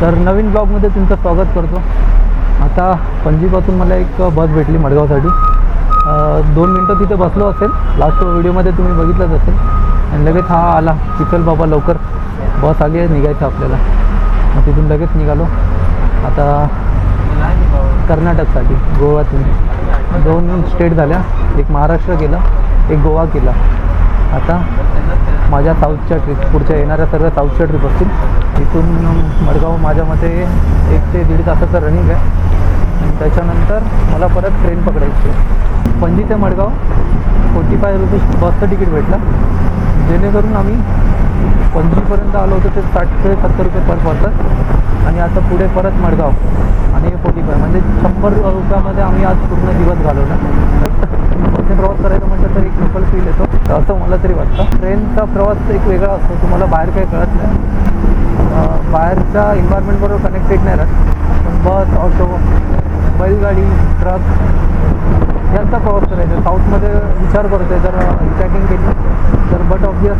तर नवीन ब्लॉगमध्ये तुमचं स्वागत करतो. आता पणजीपासून मला एक बस भेटली मडगावसाठी. दोन मिनटं तिथे बसलो असेल. लास्ट व्हिडिओमध्ये तुम्ही बघितलंच असेल. आणि लगेच हा आला. की चल बाबा लवकर बस आली आहे निघायचं आपल्याला. मग तिथून लगेच निघालो. आता कर्नाटकसाठी गोवातून दोन स्टेट झाल्या. एक महाराष्ट्र केला एक गोवा केला. आता माझ्या साऊथच्या ट्रिप पुढच्या येणाऱ्या सर्व साऊथच्या ट्रिप असतील. इथून मडगाव माझ्या मते एक ते दीड तासाचं रनिंग आहे. आणि त्याच्यानंतर मला परत ट्रेन पकडायची पणजी ते मडगाव फोर्टी फाय रुपीज बसचं तिकीट भेटलं. जेणेकरून आम्ही पणजीपर्यंत आलो होतो ते साठ ते सत्तर रुपये पर पर्सन आणि आता पुढे परत मडगाव आणि फोर्टी फाय म्हणजे शंभर रुपयामध्ये आम्ही आज पूर्ण दिवस घालवला. बसने प्रवास करायचा म्हटलं तर एक लोकल फील येतो. तर असं मला तरी वाटतं. ट्रेनचा प्रवास एक वेगळा असतो. तुम्हाला बाहेर काही कळत नाही. बाहेरच्या इन्व्हायरमेंटबरोबर कनेक्टेड नाही राहत. पण बस ऑटो बैलगाडी ट्रक यांचा प्रवास करायचा. साऊथमध्ये विचार करतोय. जर ट्रॅकिंग केली तर बट ऑब्वियस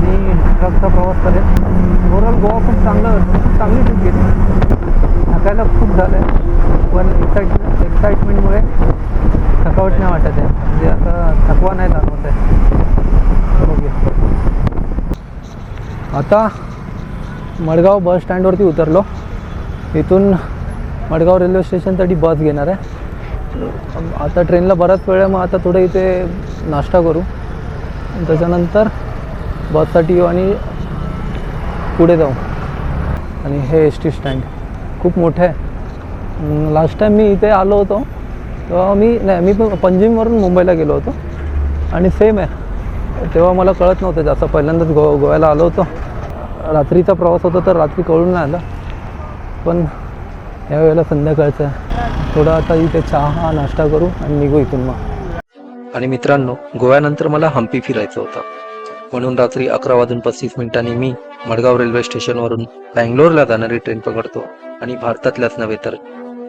मी ट्रकचा प्रवास करेन. ओव्हरऑल गोवा खूप चांगलं चांगली ट्रिप गेली थकायला खूप झालं आहे पण एक्साइट एक्साइटमेंटमुळे थकावट नाही वाटत आहे. म्हणजे असं थकवा नाही जाणवत आहे. ओके आता मडगाव बस स्टँडवरती उतरलो. इथून मडगाव रेल्वे स्टेशनसाठी बस घेणार आहे. आता ट्रेनला बराच वेळ आहे मग आता थोडं इथे नाश्ता करू. त्याच्यानंतर बससाठी येऊ आणि पुढे जाऊ. आणि हे एस टी स्टँड खूप मोठं आहे. लास्ट टाईम मी इथे आलो होतो. तेव्हा मी नाही मी पण पणजीमवरून मुंबईला गेलो होतो. आणि सेम आहे. तेव्हा मला कळत नव्हतं जास्त. पहिल्यांदाच गो गोव्याला आलो होतो. रात्रीचा प्रवास होता तर रात्री कळून नाही आलं. पण यावेळेला संध्याकाळचं आहे. थोडं आता इथे चहा नाश्ता करू आणि निघू इथून मग. आणि मित्रांनो गोव्यानंतर मला हम्पी फिरायचं होतं. म्हणून रात्री अकरा वाजून पस्तीस मिनिटांनी मी मडगाव रेल्वे स्टेशनवरून बँगलोरला जाणारी ट्रेन पकडतो. आणि भारतातल्याच नव्हे तर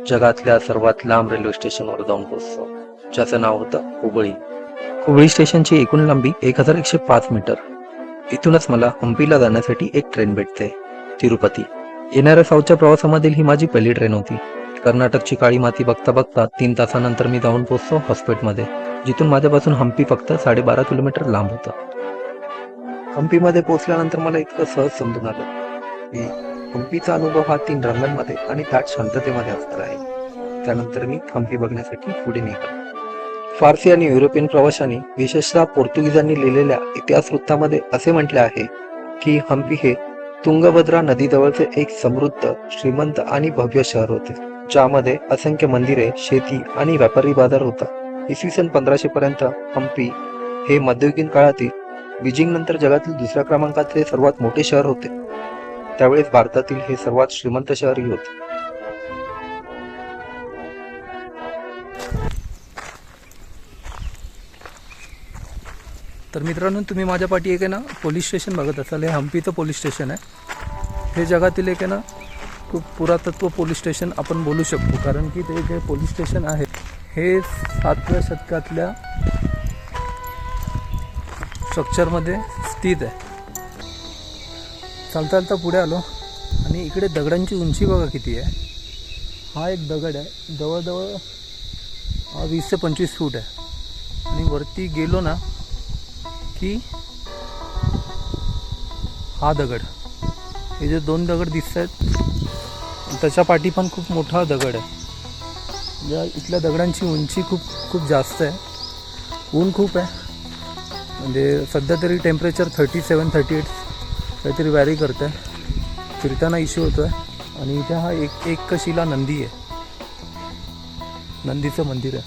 जगातल्या सर्वात लांब रेल्वे स्टेशनवर जाऊन पोहोचतो. ज्याचं नाव होतं हुबळी. हुबळी स्टेशनची एकूण लांबी एक हजार एकशे पाच मीटर. इथूनच मला हम्पीला जाण्यासाठी एक ट्रेन भेटते. तिरुपती. येणाऱ्या साऊथच्या प्रवासामधील ही माझी पहिली ट्रेन होती. कर्नाटकची काळी माती बघता बघता तीन तासानंतर मी जाऊन पोहोचतो हॉस्पिटलमध्ये जिथून माझ्यापासून हम्पी फक्त साडेबारा किलोमीटर लांब होतं. हम्पीमध्ये पोहोचल्यानंतर मला इतकं सहज समजून आलं की हम्पीचा अनुभव हा तीन रंगांमध्ये आणि दाट शांततेमध्ये असणार आहे. त्यानंतर मी हम्पी बघण्यासाठी पुढे निघालो फारसी आणि युरोपियन प्रवाशांनी विशेषतः पोर्तुगीजांनी लिहिलेल्या इतिहास वृत्तामध्ये असे म्हटले आहे की हम्पी हे तुंगभद्रा नदीजवळचे एक समृद्ध श्रीमंत आणि भव्य शहर होते ज्यामध्ये असंख्य मंदिरे शेती आणि व्यापारी बाजार होता. इसवी सन पंधराशे पर्यंत हम्पी हे मध्ययुगीन काळातील बीजिंग नंतर जगातील दुसऱ्या क्रमांकाचे सर्वात मोठे शहर होते. त्यावेळेस भारतातील हे सर्वात श्रीमंत शहरही होते. तर मित्रांनो तुम्ही माझ्या पाठी एक आहे ना पोलीस स्टेशन बघत असाल. हे हम्पीचं पोलीस स्टेशन आहे. हे जगातील एक आहे ना खूप पुरातत्व पोलीस स्टेशन आपण बोलू शकतो. कारण की ते जे पोलीस स्टेशन आहे. हे सातव्या शतकातल्या स्ट्रक्चरमध्ये स्थित आहे. चालता चालता पुढे आलो. आणि इकडे दगडांची उंची बघा किती आहे. हा एक दगड आहे. जवळजवळ हा वीस ते पंचवीस फूट आहे. आणि वरती गेलो ना की हा दगड. हे जे दोन दगड दिसत आहेत त्याच्या पाठी पण खूप मोठा दगड आहे. या इथल्या दगडांची उंची खूप खूप जास्त आहे. ऊन खूप आहे. म्हणजे सध्या तरी temperature thirty seven thirty eight काहीतरी वॅरी करतं आहे फिरताना इश्यू होतो आहे आणि इथे हा एक एक शिला नंदी आहे. नंदीचं मंदिर आहे.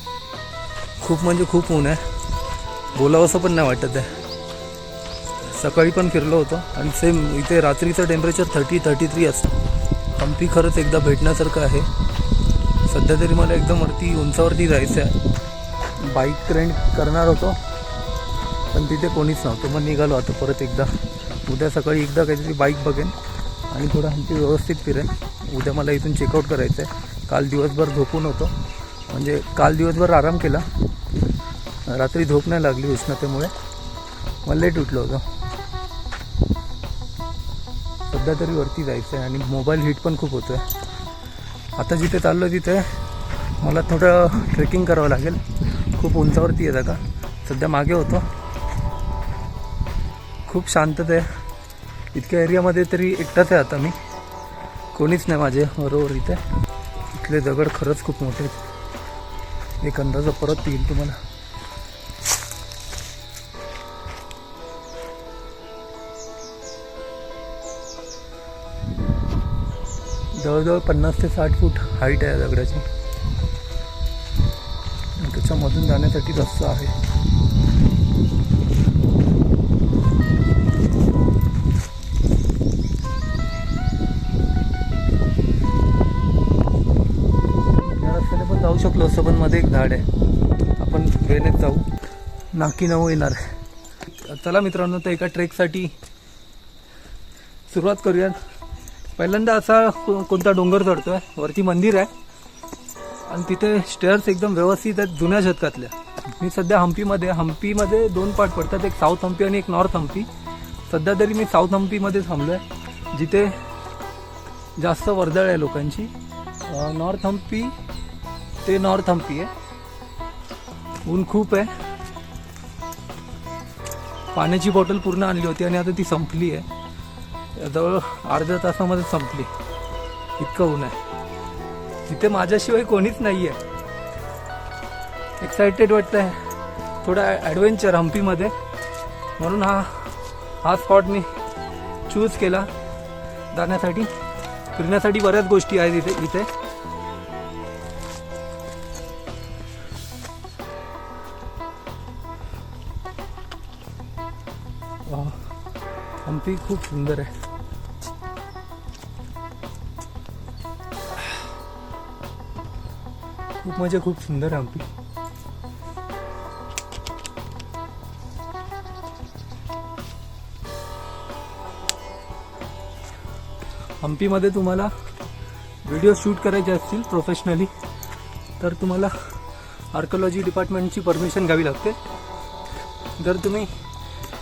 खूप म्हणजे खूप ऊन आहे. बोलावंसं पण नाही वाटत आहे. सकाळी पण फिरलो होतो. आणि सेम इथे रात्रीचं टेम्परेचर थर्टी थर्टी थ्री असतं. हम्पी खरंच एकदा भेटण्यासारखं आहे. सध्या तरी मला एकदम वरती उंचावरती जायचं आहे. बाईक रेंट करणार होतो. पण तिथे कोणीच नव्हतं. मग निघालो आता परत एकदा. उद्या सकाळी एकदा काहीतरी बाईक बघेन आणि थोडं हम्पी व्यवस्थित फिरेन. उद्या मला इथून चेकआउट करायचं आहे काल दिवसभर झोपून होतो म्हणजे काल दिवसभर आराम केला. रात्री झोप नाही लागली उष्णतेमुळे. मला लेट उठलो होतो. सध्या तरी वरती जायचं आहे आणि मोबाईल हीट पण खूप होतो आहे आता जिथे चाललो तिथे मला थोडं ट्रेकिंग करावं लागेल. खूप उंचावरती आहे जागा. सध्या मागे होतो. खूप शांतता आहे. इतक्या एरियामध्ये तरी एकटाच आहे आता मी. कोणीच नाही माझे बरोबर इथे. इथले दगड खरंच खूप मोठे आहेत. एक अंदाज परत येईल तुम्हाला. जवळजवळ पन्नास ते साठ फूट हाईट आहे दगडाची. त्याच्यामधून जाण्यासाठी रस्ता आहे. पण मध्ये एक झाड आहे. आपण वेळेत जाऊ. नाकी नऊ येणार. आहे चला मित्रांनो तर एका ट्रेकसाठी सुरुवात करूयात. पहिल्यांदा असा को- कोणता डोंगर चढतोय वरती मंदिर आहे. आणि तिथे स्टेअर्स एकदम व्यवस्थित आहेत जुन्या शतकातल्या. मी सध्या हम्पीमध्ये हम्पीमध्ये दोन पार्ट पडतात एक साऊथ हम्पी आणि एक नॉर्थ हम्पी. सध्या तरी मी साऊथ हम्पीमध्ये थांबलो आहे जिथे जास्त वर्दळ आहे लोकांची. नॉर्थ हम्पी ते नॉर्थ हम्पी आहे ऊन खूप आहे पाण्याची बॉटल पूर्ण आणली होती आणि आता ती संपली आहे जवळ अर्ध्या तासामध्ये संपली। इतकं ऊन आहे तिथे माझ्याशिवाय कोणीच नाही आहे एक्सायटेड वाटतं आहे थोडा ॲडव्हेंचर हम्पीमध्ये म्हणून हा हा स्पॉट मी चूज केला. जाण्यासाठी फिरण्यासाठी बऱ्याच गोष्टी आहेत इथे इथे. हम्पी खूप सुंदर आहे. खूप म्हणजे खूप सुंदर आहे हम्पी हम्पीमध्ये तुम्हाला व्हिडिओ शूट करायचे असतील प्रोफेशनली तर तुम्हाला आर्कोलॉजी डिपार्टमेंटची परमिशन घ्यावी लागते. जर तुम्ही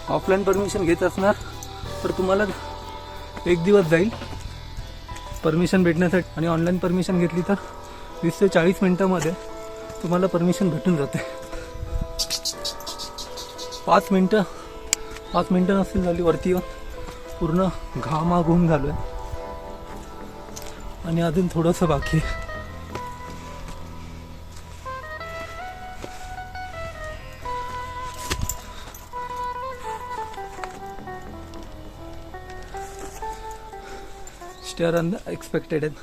ऑफलाईन परमिशन घेत असणार तर तुम्हाला एक दिवस जाईल. परमिशन भेटण्यासाठी आणि ऑनलाईन परमिशन घेतली तर वीस ते चाळीस मिनटामध्ये तुम्हाला परमिशन भेटून जाते. पाच मिनटं पाच मिनटं नसतील झाली वरती येऊन. पूर्ण घामाघूम झालो आहे आणि अजून थोडंसं बाकी आहे. स्टेअर एक्सपेक्टेड आहेत.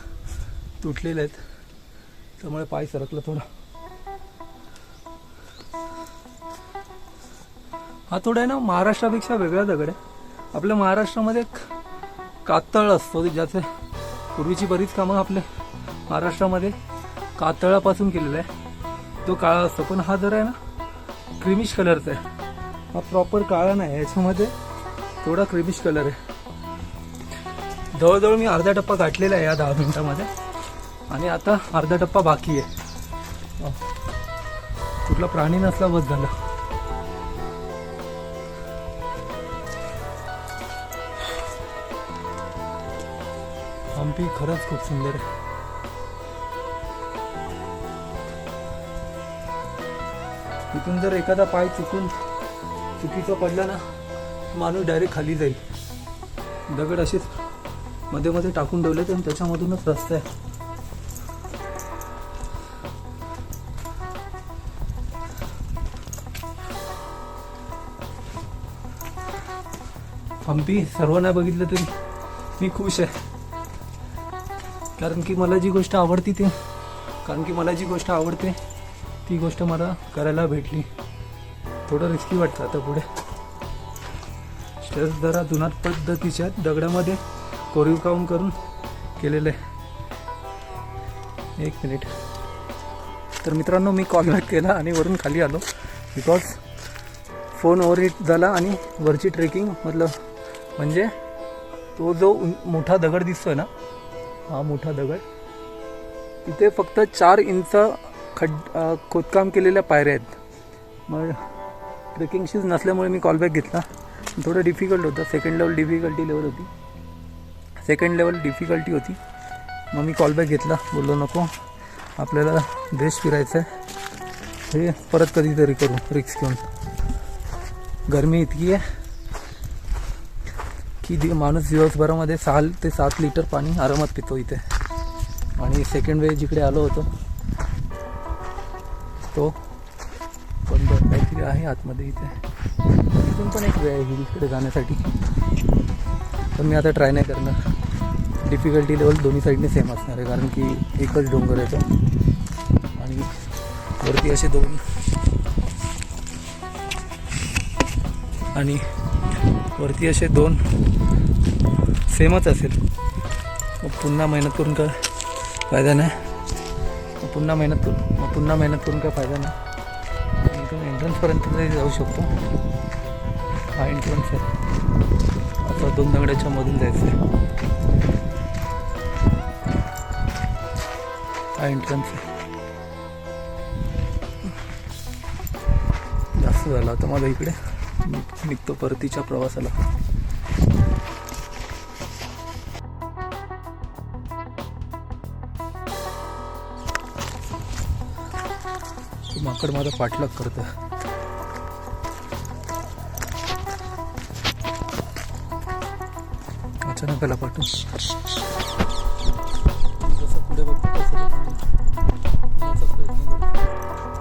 तुटलेले आहेत. त्यामुळे पाय सरकलं थोडं. हा थोडा आहे ना महाराष्ट्रापेक्षा वेगळा दगड आहे. आपल्या महाराष्ट्रामध्ये एक कातळ असतो ज्याचे पूर्वीची बरीच कामं आपल्या महाराष्ट्रामध्ये कातळापासून केलेलं आहे. तो काळा असतो. पण हा जरा आहे ना क्रिमिश कलरचा आहे. हा प्रॉपर काळा नाही याच्यामध्ये थोडा क्रिमिश कलर आहे. जवळजवळ मी अर्धा टप्पा गाठलेला आहे या दहा मिनिटामध्ये. आणि आता अर्धा टप्पा बाकी आहे. कुठला प्राणी नसला बस झालं. हम्पी खरंच खूप सुंदर आहे. इथून जर एखादा पाय चुकून चुकीचा पडला ना माणूस डायरेक्ट खाली जाईल. दगड असेच मध्ये मध्ये टाकून ठेवले आणि त्याच्यामधूनच रस्ता आहे हम्पी सर्व नाही बघितलं तरी मी खुश आहे. कारण की मला जी गोष्ट आवडती ते कारण की मला जी गोष्ट आवडते ती गोष्ट मला करायला भेटली. थोडं रिस्की वाटतं आता पुढे. स्टेअर्स जरा जुनाट पद्धतीच्या दगडामध्ये कोरीव काम करून केलेलं आहे. एक मिनिट. तर मित्रांनो मी कॉल बॅक केला आणि वरून खाली आलो. बिकॉज फोन ओव्हरहीट झाला आणि वरची ट्रेकिंग मतलब म्हणजे तो जो मोठा दगड दिसतोय ना हा मोठा दगड तिथे फक्त चार इंच खड खोदकाम केलेल्या पायऱ्या आहेत. मग ट्रेकिंग शूज नसल्यामुळे मी कॉलबॅक घेतला. थोडं डिफिकल्ट होतं. सेकंड लेवल डिफिकल्टी लेवल होती. सेकंड लेवल डिफिकल्टी होती. मग मी कॉलबॅक घेतला. बोललो नको. आपल्याला देश फिरायचं आहे हे परत कधीतरी करू रिक्स घेऊन. गरमी इतकी आहे की दि माणूस दिवसभरामध्ये सहा ते सात लिटर पाणी आरामात पितो इथे. आणि सेकंड वेळ जिकडे आलो होतो तो पण काहीतरी आहे आतमध्ये इथे. इथून पण एक वेळ आहे हिलकडे जाण्यासाठी. पण मी आता ट्राय नाही करणार. डिफिकल्टी लेवल दोन्ही साईडने सेम असणार आहे कारण की एकच डोंगर येतो आणि वरती असे दोन. आणि वरती असे दोन. सेमच असेल. मग पुन्हा मेहनत करून काय फायदा नाही. पुन्हा मेहनत करून मग पुन्हा मेहनत करून काय फायदा नाही. एंट्रन्सपर्यंत तरी जाऊ शकतो. हा एंट्रन्स आहे. आता दोन दगडाच्या मधून जायचं आहे हा एंट्रन्स आहे. जास्त झाला आता माझा इकडे. निघतो परतीच्या प्रवासाला. माकड माझा पाठलाग करतं अचानक आला पाठून जसं पुढे बघतो तसं येण्याचा प्रयत्न करतो.